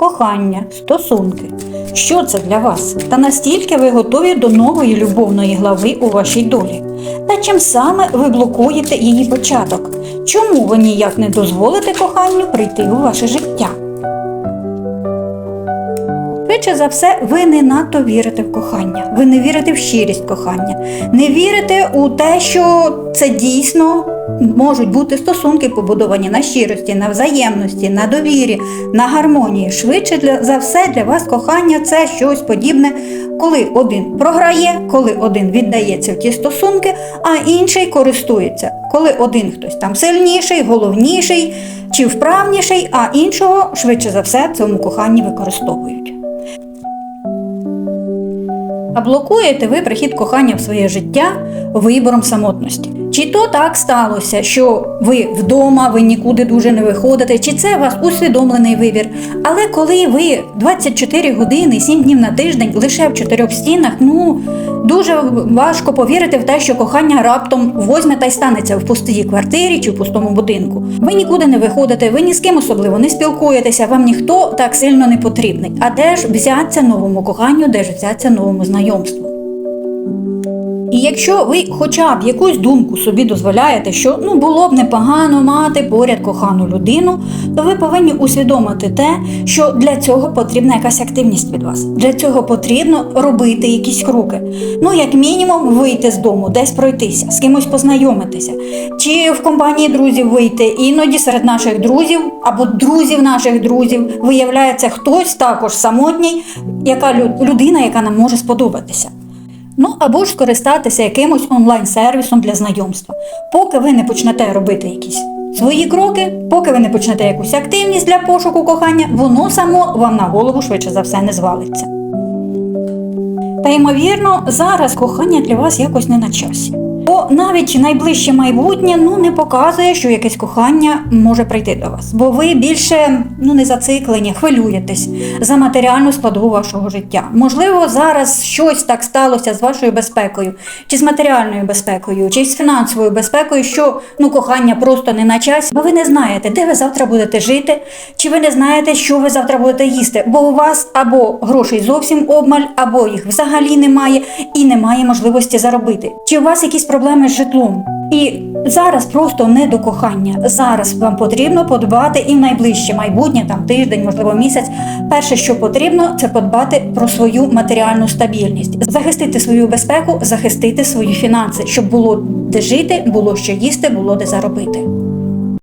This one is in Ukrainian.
кохання, стосунки. Що це для вас? Та настільки ви готові до нової любовної глави у вашій долі? Та чим саме ви блокуєте її початок? Чому ви ніяк не дозволите коханню прийти у ваше життя? Швидше за все, ви не надто вірите в кохання, ви не вірите в щирість кохання, не вірите у те, що це дійсно можуть бути стосунки побудовані на щирості, на взаємності, на довірі, на гармонії. Швидше для, за все для вас кохання це щось подібне, коли один програє, коли один віддається в ті стосунки, а інший користується. Коли один хтось там сильніший, головніший чи вправніший, а іншого швидше за все в цьому коханні використовують. А блокуєте ви прихід кохання в своє життя вибором самотності. Чи то так сталося, що ви вдома, ви нікуди дуже не виходите, чи це у вас усвідомлений вибір. Але коли ви 24 години, 7 днів на тиждень лише в чотирьох стінах, ну дуже важко повірити в те, що кохання раптом возьме та й станеться в пустій квартирі чи в пустому будинку. Ви нікуди не виходите, ви ні з ким особливо не спілкуєтеся, вам ніхто так сильно не потрібний. А де ж взяться новому коханню, де ж взяться новому знайомству? І якщо ви хоча б якусь думку собі дозволяєте, що ну було б непогано мати поряд кохану людину, то ви повинні усвідомити те, що для цього потрібна якась активність від вас. Для цього потрібно робити якісь кроки. Ну, як мінімум, вийти з дому, десь пройтися, з кимось познайомитися, чи в компанії друзів вийти. Іноді серед наших друзів або друзів наших друзів виявляється хтось також самотній, яка лю- людина, яка нам може сподобатися. Ну або ж скористатися якимось онлайн-сервісом для знайомства. Поки ви не почнете робити якісь свої кроки, поки ви не почнете якусь активність для пошуку кохання, воно само вам на голову швидше за все не звалиться. Та ймовірно, зараз кохання для вас якось не на часі. Бо навіть найближче майбутнє ну не показує, що якесь кохання може прийти до вас. Бо ви більше ну не зациклені, хвилюєтесь за матеріальну складову вашого життя. Можливо, зараз щось так сталося з вашою безпекою, чи з матеріальною безпекою, чи з фінансовою безпекою, що ну кохання просто не на часі, бо ви не знаєте, де ви завтра будете жити, чи ви не знаєте, що ви завтра будете їсти. Бо у вас або грошей зовсім обмаль, або їх взагалі немає, і немає можливості заробити. Чи у вас якісь проблеми з житлом? І зараз просто не до кохання. Зараз вам потрібно подбати і в найближче майбутнє, там тиждень, можливо, місяць. Перше, що потрібно, це подбати про свою матеріальну стабільність, захистити свою безпеку, захистити свої фінанси, щоб було де жити, було що їсти, було де заробити.